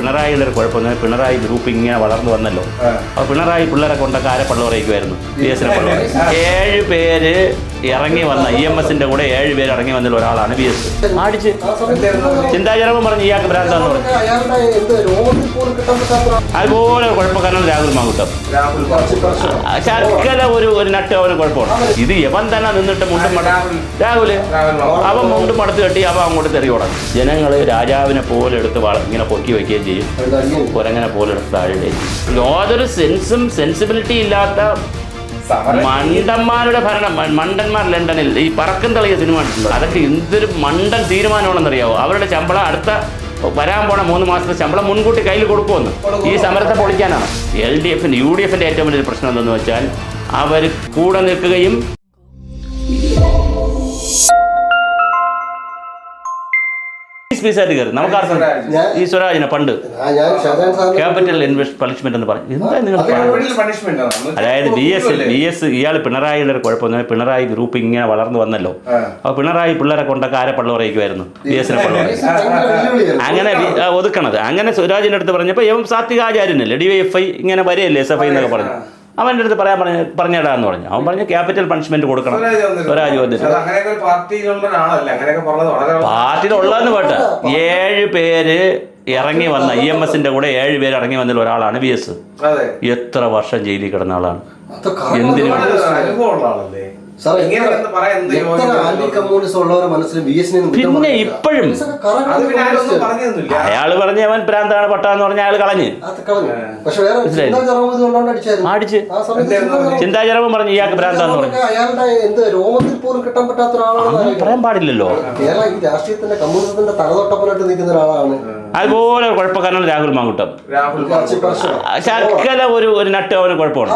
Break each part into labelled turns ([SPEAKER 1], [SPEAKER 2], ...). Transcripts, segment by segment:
[SPEAKER 1] പിണറായിയുടെ ഒരു കുഴപ്പം പിണറായി ഗ്രൂപ്പ് ഇങ്ങനെ വളർന്നു വന്നല്ലോ. അപ്പോൾ പിണറായി പിള്ളേരെ കൊണ്ടൊക്കെ ആരെ പള്ളുറയ്ക്കുമായിരുന്നു ബി എസിനെ പള്ളുറ ഏഴ് പേര് ഇറങ്ങി വന്ന ഇ എം എസിന്റെ കൂടെ ഏഴ് പേര് ഇറങ്ങി വന്നതിൽ ഒരാളാണ് ബി എസ്. ആടിച്ച്. ചിന്താചരവ് പറഞ്ഞു ഇയാൾക്ക് ഭ്രാന്താന്ന് പറഞ്ഞു. അതുപോലെ കുഴപ്പക്കാരനാണ് രാഹുൽ മാങ്കുട്ടം. ശർക്കര ഒരു ഒരു നട്ട് അവന് കുഴപ്പമാണ്. ഇത് യവൻ തന്നെ നിന്നിട്ട് മുണ്ടും മട രാഹുൽ അവൻ മുണ്ടും മടത്ത് കെട്ടി അവൻ അങ്ങോട്ട് തെറി ഓടാം ജനങ്ങൾ രാജാവിനെ പോലെ എടുത്ത് വള- ഇങ്ങനെ പൊക്കി വയ്ക്കുകയും ചെയ്യും. കുരങ്ങനെ പോലെ എടുത്ത് താഴെ യാതൊരു സെൻസും സെൻസിബിലിറ്റി ഇല്ലാത്ത മണ്ടന്മാരുടെ ഭരണം മണ്ടന്മാർ ലണ്ടനിൽ ഈ പറക്കം തളിയ സിനിമ അതൊക്കെ എന്തൊരു മണ്ടൻ തീരുമാനമാണെന്നറിയാവോ? അവരുടെ ശമ്പളം അടുത്ത വരാൻ പോണ മൂന്ന് മാസത്തെ ശമ്പളം മുൻകൂട്ടി കയ്യിൽ കൊടുക്കുമെന്ന്. ഈ സമരത്തെ പൊളിക്കാനാണ്. എൽ ഡി എഫിന്റെ യു ഡി എഫിന്റെ ഏറ്റവും വലിയ പ്രശ്നം എന്തെന്ന് വെച്ചാൽ അവർ കൂടെ നിൽക്കുകയും പീസ് പീസായിട്ട് കയറി. നമുക്ക് ആർക്കും ഈ സ്വരാജിനെ പണ്ട്. ക്യാപിറ്റൽ ഇൻവെസ്റ്റ് പണിഷ്മെന്റ് എന്ന് പറഞ്ഞു എന്താ നിങ്ങൾ അതായത് ബി എസ് ബി എസ് ഇയാൾ പിണറായിയുടെ ഒരു കുഴപ്പമൊന്നും പിണറായി ഗ്രൂപ്പ് ഇങ്ങനെ വളർന്നു വന്നല്ലോ.
[SPEAKER 2] അപ്പൊ
[SPEAKER 1] അപ്പോൾ പിണറായി പിള്ളേരെ കൊണ്ടൊക്കെ ആരെ പള്ളുറയ്ക്കുമായിരുന്നു ബി എസിനെ
[SPEAKER 3] ഭയങ്കര
[SPEAKER 1] അങ്ങനെ ഒതുക്കണത്. അങ്ങനെ സ്വരാജിന്റെ അടുത്ത് പറഞ്ഞപ്പോൾ ഇവൻ സാത്വികാചാര്യനല്ലേ? ഡി വൈ എഫ് ഐ ഇങ്ങനെ വരെയല്ലേ എസ് എഫ് ഐ എന്നൊക്കെ പറഞ്ഞു. അവന്റെ അടുത്ത് പറയാൻ പറഞ്ഞ പറഞ്ഞിടാന്ന് പറഞ്ഞു. അവൻ പറഞ്ഞു ക്യാപിറ്റൽ പണിഷ്മെന്റ് കൊടുക്കണം.
[SPEAKER 2] സ്വരാജ്
[SPEAKER 1] പാർട്ടിയിലുള്ളതെന്ന് പോട്ടെ ഏഴ് പേര് ഇറങ്ങി വന്ന ഇ എം എസിന്റെ കൂടെ ഏഴ് പേര് ഇറങ്ങി വന്നതിൽ ഒരാളാണ് ബി എസ്.
[SPEAKER 2] അതെ.
[SPEAKER 1] എത്ര വർഷം ജയിലിൽ കിടന്ന ആളാണ്. എന്തിനു? പിന്നെ ഇപ്പോഴും അയാൾ പറഞ്ഞ അവൻ പ്രാന്താണ് പട്ടാന്ന് പറഞ്ഞ അയാൾ കളഞ്ഞ്. അടിച്ച്.
[SPEAKER 3] ആ സമയത്ത്
[SPEAKER 2] എന്തായിരുന്നു
[SPEAKER 3] ചിന്താ ചെറുപ്പം-
[SPEAKER 1] ചിന്താചരവും പറഞ്ഞു ഇയാൾക്ക് ഭ്രാന്താന്ന് പറഞ്ഞു.
[SPEAKER 3] ചിന്താ അയാളുടെ എന്ത് രോമത്തിൽ പോലും കിട്ടാൻ പറ്റാത്ത ഒരാളാണ്
[SPEAKER 1] അങ്ങനെ പറയാൻ പാടില്ലല്ലോ.
[SPEAKER 3] കേരള ഈ രാഷ്ട്രീയത്തിന്റെ കമ്മ്യൂണിസത്തിന്റെ തലതൊട്ടപ്പനായിട്ട് നിൽക്കുന്ന ഒരാളാണ്.
[SPEAKER 1] അതുപോലെ കുഴപ്പക്കാരനാണ് രാഹുൽ മാങ്കുട്ടം. ശർക്കര ഒരു ഒരു നട്ട് അവന് കുഴപ്പമാണ്.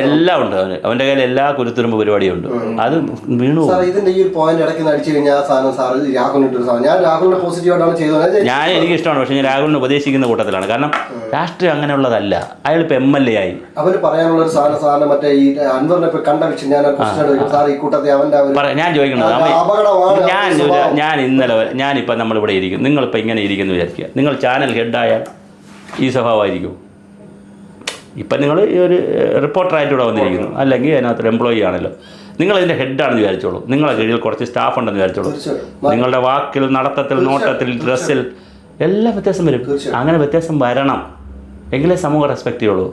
[SPEAKER 1] എല്ലാം ഉണ്ട് അവന്. അവന്റെ കയ്യിൽ എല്ലാ കുരുത്തുരുമ്പ് പരിപാടിയും ഉണ്ട് അത് വീണു
[SPEAKER 3] ഇതിന്റെ ഈ ഒരു പോയിന്റ് ഇടയ്ക്ക് അടിച്ചു കഴിഞ്ഞാൽ സാധനം സാർ രാഹുലിന് ഞാൻ രാഹുലിനെ പോസിറ്റീവ് ചെയ്തത്.
[SPEAKER 1] ഞാൻ എനിക്ക് ഇഷ്ടമാണ് പക്ഷെ ഞാൻ രാഹുലിനെ ഉപദേശിക്കുന്ന കൂട്ടത്തിലാണ്. കാരണം രാഷ്ട്രീയം അങ്ങനെയുള്ളതല്ല. അയാൾ ഇപ്പൊ എം എൽ എ ആയി.
[SPEAKER 3] അവന് പറയാനുള്ള ഒരു സാധനം മറ്റേ ഈ അൻവറിനെ ഇപ്പൊ കണ്ട വിഷയം ഞാൻ സാർ ഈ
[SPEAKER 1] ഞാൻ ചോദിക്കുന്നത് ഞാൻ ഞാൻ ഇന്നലെ ഞാനിപ്പോ ഞാനിപ്പോൾ നമ്മളിവിടെ ഇരിക്കും നിങ്ങളിപ്പോൾ ഇങ്ങനെ ഇരിക്കുന്നു വിചാരിക്കുക. നിങ്ങൾ ചാനൽ ഹെഡായാൽ ഈ സ്വഭാവമായിരിക്കും. ഇപ്പം നിങ്ങൾ ഈ ഒരു റിപ്പോർട്ടറായിട്ട് ഇവിടെ വന്നിരിക്കുന്നു. അല്ലെങ്കിൽ അതിനകത്തൊരു എംപ്ലോയി ആണല്ലോ. നിങ്ങൾ ഇതിന്റെ ഹെഡാണെന്ന് വിചാരിച്ചോളൂ. നിങ്ങളെ കീഴിൽ കുറച്ച് സ്റ്റാഫ് ഉണ്ടെന്ന് വിചാരിച്ചോളൂ. നിങ്ങളുടെ വാക്കിൽ നടത്തത്തിൽ നോട്ടത്തിൽ ഡ്രസ്സിൽ എല്ലാം വ്യത്യാസം വരും. അങ്ങനെ വ്യത്യാസം വരണം. എങ്കിലേ സമൂഹം റെസ്പെക്റ്റ് ചെയ്യുള്ളൂ.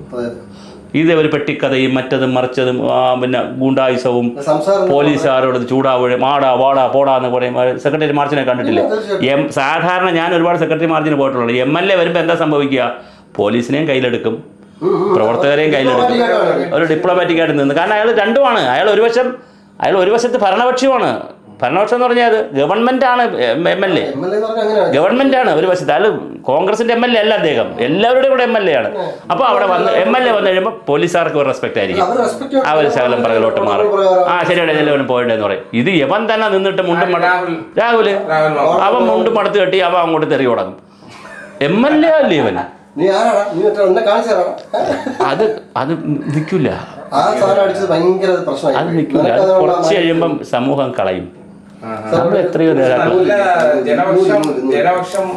[SPEAKER 1] ഇതേ ഒരു പെട്ടിക്കഥയും മറ്റതും മറിച്ചതും പിന്നെ ഗൂണ്ടായുസവും പോലീസുകാരോട് ചൂടാവുകയും ആടാ വാടാ പോടാ എന്ന് പറയും. സെക്രട്ടറി മാർച്ചിനെ കണ്ടിട്ടില്ല? എം സാധാരണ ഞാൻ ഒരുപാട് സെക്രട്ടറി മാർച്ചിന് പോയിട്ടുള്ളൂ. എം എൽ എ വരുമ്പോൾ എന്താ സംഭവിക്കുക? പോലീസിനെയും കയ്യിലെടുക്കും. പ്രവർത്തകരെയും കയ്യിലെടുക്കും. ഒരു ഡിപ്ലോമാറ്റിക്കായിട്ട് നിന്ന്. കാരണം അയാൾ രണ്ടുമാണ്. അയാൾ ഒരു വശം അയാൾ ഒരു വശത്ത് ഭരണപക്ഷമാണ്. ഭരണപക്ഷം എന്ന് പറഞ്ഞാൽ അത് ഗവൺമെന്റ് ആണ് എം എൽ എ.
[SPEAKER 3] എം എന്ന് പറഞ്ഞാൽ അങ്ങനെയാണ്
[SPEAKER 1] ഗവൺമെന്റ് ആണ്. ഒരു വശത്ത് അത് കോൺഗ്രസിന്റെ എം എൽ എ അല്ല അദ്ദേഹം. എല്ലാവരുടെയും കൂടെ എം എൽ എ ആണ്. അപ്പോൾ അവിടെ വന്ന് എം എൽ എ വന്നു കഴിയുമ്പോൾ പോലീസുകാർക്ക് ഒരു റെസ്പെക്ട് ആയിരിക്കും.
[SPEAKER 3] അവർ
[SPEAKER 1] ശകലം പിറകിലോട്ട് മാറും. ആ ശരിയാണ് എല്ലാവരും പോയിട്ടെന്ന് പറയും. ഇത് യവൻ തന്നെ നിന്നിട്ട് മുണ്ടും മട
[SPEAKER 2] രാഹുൽ.
[SPEAKER 1] അവൻ മുണ്ടും മടത്ത് കെട്ടി അവൻ അങ്ങോട്ട് തെറി തുടങ്ങും. എം എൽ എ അല്ലേ ഇവൻ?
[SPEAKER 3] നീ ആരാടാ? നീ എന്നെ കാണിച്ചു
[SPEAKER 1] അത് അത് നിൽക്കില്ല അത് നിൽക്കില്ല കുറച്ച് കഴിയുമ്പം സമൂഹം കളയും. നമ്മൾ എത്രയോ
[SPEAKER 2] ജനപക്ഷം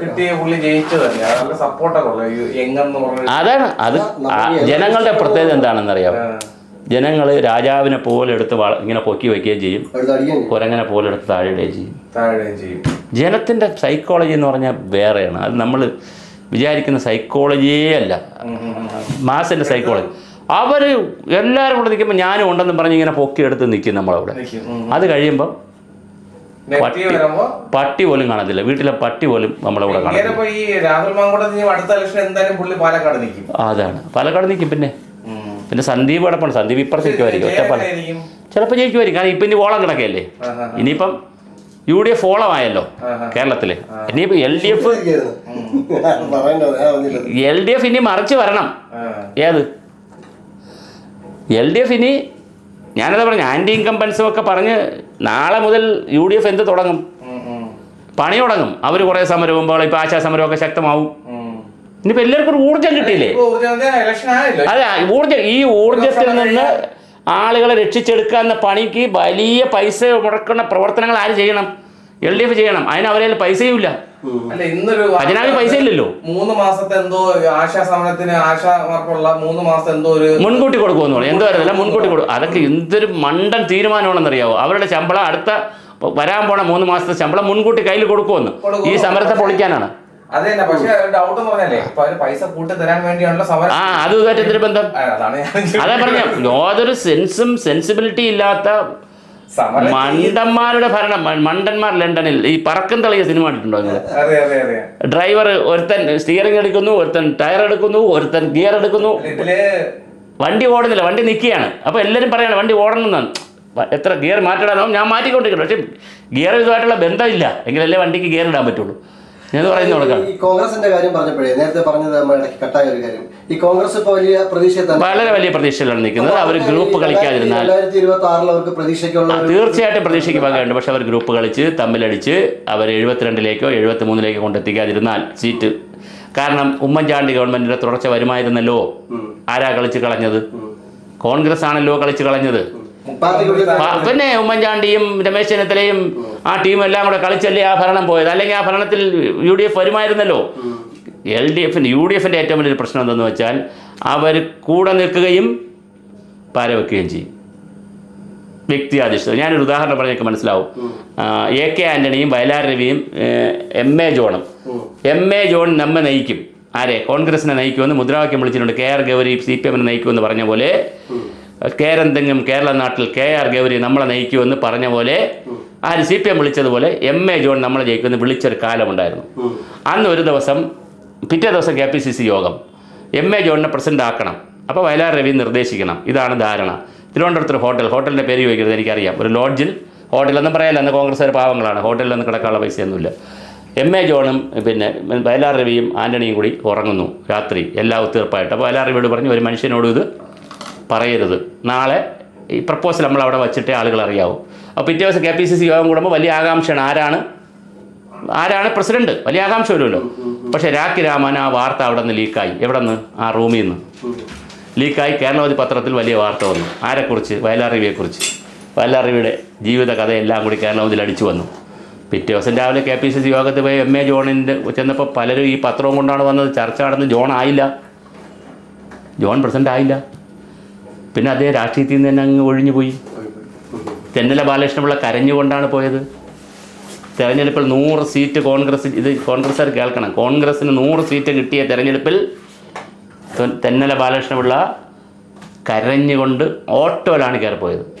[SPEAKER 2] കിട്ടിയ പുള്ളി ജയിച്ചതല്ലേ സപ്പോർട്ടൊക്കെ
[SPEAKER 1] അതാണ്. അത് ജനങ്ങളുടെ പ്രത്യേകത എന്താണെന്നറിയാം ജനങ്ങൾ രാജാവിനെ പോലെ എടുത്ത് ഇങ്ങനെ പൊക്കി വയ്ക്കുകയും ചെയ്യും.
[SPEAKER 3] എടുത്ത്
[SPEAKER 1] കുരങ്ങനെ പോലെ എടുത്ത് താഴെയിടുകയും ചെയ്യും.
[SPEAKER 2] ചെയ്യും.
[SPEAKER 1] ജനത്തിന്റെ സൈക്കോളജി എന്ന് പറഞ്ഞാൽ വേറെയാണ്. അത് നമ്മൾ വിചാരിക്കുന്ന സൈക്കോളജിയേ അല്ല. മാസിന്റെ സൈക്കോളജി അവർ എല്ലാവരും കൂടെ നിൽക്കുമ്പോൾ ഞാനും ഉണ്ടെന്ന് പറഞ്ഞ് ഇങ്ങനെ പൊക്കിയെടുത്ത് നിൽക്കും നമ്മളവിടെ. അത് കഴിയുമ്പോൾ
[SPEAKER 2] വരുമ്പോ
[SPEAKER 1] പട്ടി പോലും കാണത്തില്ല. വീട്ടിലെ പട്ടി പോലും നമ്മളെ കൂടെ
[SPEAKER 2] കാണാം
[SPEAKER 1] അതാണ്. പാലക്കാട് നിൽക്കും പിന്നെ. പിന്നെ സന്ദീപ് കിടപ്പുണ്ട് സന്ദീപ് ഇപ്പുറത്തേക്കുമായിരിക്കും ഒറ്റപ്പാലം. ചിലപ്പോൾ ജയിക്കുമായിരിക്കും. കാരണം ഇപ്പം ഇനി ഓളം കിടക്കല്ലേ
[SPEAKER 2] ആഹാ.
[SPEAKER 1] ഇനിയിപ്പം യു ഡി എഫ് ഓളമായല്ലോ. കേരളത്തിൽ ഇനിയിപ്പോൾ L D F L D F ഇനി മറിച്ച് വരണം. ഏത്? എൽ ഡി എഫ് ഇനി ഞാനതാ പറഞ്ഞു ആന്റി ഇൻകംപൻസും ഒക്കെ പറഞ്ഞ് നാളെ മുതൽ യു ഡി എഫ് എന്ത് തുടങ്ങും പണി തുടങ്ങും. അവർ കുറേ സമരവും ഇപ്പോൾ ഇപ്പോൾ ആശാ സമരമൊക്കെ ശക്തമാവും.
[SPEAKER 2] ഇനിയിപ്പൊ
[SPEAKER 1] ഇനിയിപ്പോൾ എല്ലാവർക്കും ഒരു ഊർജം കിട്ടിയില്ലേ? അതെ ഊർജം ഈ ഊർജത്തിൽ നിന്ന് ആളുകളെ രക്ഷിച്ചെടുക്കുക എന്ന പണിക്ക് വലിയ പൈസ മുടക്കുന്ന പ്രവർത്തനങ്ങൾ ആര് ചെയ്യണം? എൽ ഡി എഫ് ചെയ്യണം. അതിന് അവരെ പൈസയും ഇല്ല. ഖജനാവിൽ പൈസ ഇല്ലല്ലോ.
[SPEAKER 2] മൂന്ന് മാസത്തെ എന്തോ ആശാ സമരത്തിന് ആശാമാർക്കുള്ള മൂന്ന് മാസത്തെ എന്തോ ഒരു
[SPEAKER 1] മുൻകൂട്ടി കൊടുക്കുമെന്ന് പറയും. എന്തോ അറിയില്ല മുൻകൂട്ടി കൊടുക്കും അതൊക്കെ എന്തൊരു മണ്ടൻ തീരുമാനമാണെന്നറിയാവോ? അവരുടെ ശമ്പളം അടുത്ത വരാൻ പോണ മൂന്ന് മാസത്തെ ശമ്പളം മുൻകൂട്ടി കയ്യിൽ കൊടുക്കുമെന്ന് ഈ സമരത്തെ പൊളിക്കാനാണ്.
[SPEAKER 2] അത് തന്നെ പക്ഷെ ഡൗട്ട് എന്ന് പറഞ്ഞാലേ ഇപ്പൊ അവർ പൈസ കൂട്ടി തരാൻ വേണ്ടിയാണല്ലോ സമരം.
[SPEAKER 1] ആ അത് ബന്ധം? അതാ പറഞ്ഞ. യാതൊരു സെൻസും സെൻസിബിലിറ്റി ഇല്ലാത്ത മണ്ടന്മാരുടെ ഭരണം മണ്ടന്മാർ ലണ്ടനിൽ. ഈ പറക്കം തളിയ സിനിമ കണ്ടിട്ടുണ്ടോ നിങ്ങൾ? ഡ്രൈവർ ഒരുത്തൻ സ്റ്റിയറിംഗ് എടുക്കുന്നു ഒരുത്തൻ ടയർ എടുക്കുന്നു ഒരുത്തൻ ഗിയർ എടുക്കുന്നു. വണ്ടി ഓടുന്നില്ല വണ്ടി നിൽക്കുകയാണ് അപ്പോൾ എല്ലാവരും പറയാണ് വണ്ടി ഓടണം എന്നാണ് എത്ര ഗിയർ മാറ്റിടാനോ ഞാൻ മാറ്റിക്കൊണ്ടിരിക്കുന്നു. പക്ഷേ ഗിയർ ഇതുമായിട്ടുള്ള ബന്ധമില്ല. എങ്കിലല്ലേ വണ്ടിക്ക് ഗിയർ ഇടാൻ പറ്റുള്ളൂ. ഞാൻ പറയുന്ന കൊടുക്കാം
[SPEAKER 3] ഈ കോൺഗ്രസിന്റെ കാര്യം പറഞ്ഞപ്പോഴേ നേരത്തെ പറഞ്ഞത് കട്ടായ ഒരു കാര്യം. ഈ കോൺഗ്രസ് ഇപ്പൊ വലിയ പ്രതീക്ഷ
[SPEAKER 1] വളരെ വലിയ പ്രതീക്ഷയിലാണ് നിൽക്കുന്നത്. അവർ ഗ്രൂപ്പ് കളിക്കാതിരുന്നാൽ
[SPEAKER 3] രണ്ടായിരത്തി ഇരുപത്തി ആറിൽ അവർക്ക് പ്രതീക്ഷയ്ക്കുള്ള
[SPEAKER 1] തീർച്ചയായിട്ടും പ്രതീക്ഷയ്ക്ക് പങ്കുണ്ട്. പക്ഷെ അവർ ഗ്രൂപ്പ് കളിച്ച് തമ്മിലടിച്ച് അവർ എഴുപത്തിരണ്ടിലേക്കോ എഴുപത്തി മൂന്നിലേക്കോ കൊണ്ടെത്തിക്കാതിരുന്നാൽ സീറ്റ്. കാരണം ഉമ്മൻചാണ്ടി ഗവൺമെന്റിന്റെ തുടർച്ച വരുമായിരുന്നല്ലോ. ആരാ കളിച്ച് കളഞ്ഞത്? കോൺഗ്രസ് ആണല്ലോ കളിച്ച് കളഞ്ഞത്. പിന്നെ ഉമ്മൻചാണ്ടിയും രമേശ് ചെന്നിത്തലയും ആ ടീം എല്ലാം കൂടെ കളിച്ചല്ലേ ആ ഭരണം പോയത്? അല്ലെങ്കിൽ ആ ഭരണത്തിൽ യു ഡി എഫ് വരുമായിരുന്നല്ലോ? എൽ ഡി എഫിന്റെ യു ഡി എഫിന്റെ ഏറ്റവും വലിയൊരു പ്രശ്നം എന്തെന്ന് വെച്ചാൽ അവർ കൂടെ നിൽക്കുകയും പാരവെക്കുകയും ചെയ്യും. വ്യക്തിയാധിഷ്ഠിതം ഞാനൊരു ഉദാഹരണം പറഞ്ഞൊക്കെ മനസ്സിലാവും. എ കെ ആന്റണിയും വയലാർ രവിയും എം എ ജോണും. എം എ ജോൺ നമ്മെ നയിക്കും. ആരെ? കോൺഗ്രസിനെ നയിക്കുമെന്ന് മുദ്രാവാക്യം വിളിച്ചിട്ടുണ്ട്. K R Gowri C P എമ്മിനെ നയിക്കുമെന്ന് പറഞ്ഞ പോലെ കേരന്തെങ്ങും കേരള നാട്ടിൽ കെ ആർ ഗൗരി നമ്മളെ നയിക്കുമെന്ന് പറഞ്ഞ പോലെ ആര് സി പി എം വിളിച്ചതുപോലെ എം എ ജോൺ നമ്മളെ ജയിക്കുമെന്ന് വിളിച്ചൊരു കാലമുണ്ടായിരുന്നു. അന്ന് ഒരു ദിവസം പിറ്റേ ദിവസം കെ പി സി സി യോഗം. എം എ ജോണിനെ പ്രസിഡന്റ് ആക്കണം. അപ്പോൾ വയലാർ രവി നിർദ്ദേശിക്കണം. ഇതാണ് ധാരണ. തിരുവനന്തപുരത്തൊരു ഹോട്ടൽ. ഹോട്ടലിന്റെ പേര് ചോദിക്കരുത് എനിക്കറിയാം. ഒരു ലോഡ്ജിൽ ഹോട്ടലൊന്നും പറയാല്ല അന്ന് കോൺഗ്രസ് പാവങ്ങളാണ്. ഹോട്ടലിലൊന്നും കിടക്കാനുള്ള പൈസയൊന്നുമില്ല. എം എ ജോണും പിന്നെ വയലാർ രവിയും ആന്റണിയും കൂടി ഉറങ്ങുന്നു രാത്രി. എല്ലാ ഒത്തീർപ്പായിട്ട് അപ്പോൾ വയലാർ രവിയോട് പറഞ്ഞു ഒരു മനുഷ്യനോട് ഇത് പറയരുത്. നാളെ ഈ പ്രപ്പോസൽ നമ്മൾ അവിടെ വച്ചിട്ടേ ആളുകൾ അറിയാവൂ. അപ്പോൾ പിറ്റേ ദിവസം കെ പി സി സി യോഗം കൂടുമ്പോൾ വലിയ ആകാംക്ഷയാണ്. ആരാണ്? ആരാണ് പ്രസിഡന്റ്? വലിയ ആകാംക്ഷ വരുമല്ലോ. പക്ഷേ രാഖി രാമൻ ആ വാർത്ത അവിടെ നിന്ന് ലീക്കായി. എവിടെ നിന്ന്? ആ റൂമിൽ നിന്ന്. ലീക്കായി കേരളവതി പത്രത്തിൽ വലിയ വാർത്ത വന്നു. ആരെക്കുറിച്ച്? വയലാർ രവിയുടെ ജീവിത കഥയെല്ലാം കൂടി കേരളവതിൽ അടിച്ചു വന്നു. പിറ്റേ ദിവസം രാവിലെ കെ പി സി സി യോഗത്തിൽ പോയി എം എ ജോണിന്റെ ചെന്നപ്പോൾ പലരും ഈ പത്രവും കൊണ്ടാണ് വന്നത്. ചർച്ച നടന്ന് ജോൺ ആയില്ല. ജോൺ പ്രസിഡന്റ് ആയില്ല. പിന്നെ അദ്ദേഹം രാഷ്ട്രീയത്തിൽ നിന്ന് തന്നെ അങ്ങ് ഒഴിഞ്ഞു പോയി തെന്നല ബാലകൃഷ്ണപിള്ള കരഞ്ഞുകൊണ്ടാണ് പോയത്. തെരഞ്ഞെടുപ്പിൽ നൂറ് സീറ്റ് കോൺഗ്രസ് ഇത് കോൺഗ്രസ്സുകാർ കേൾക്കണം. കോൺഗ്രസ്സിന് നൂറ് സീറ്റ് കിട്ടിയ തെരഞ്ഞെടുപ്പിൽ തെന്നല ബാലകൃഷ്ണപിള്ള കരഞ്ഞുകൊണ്ട് ഓട്ടോയിലാണ് കയറിപ്പോയത്. പോയത്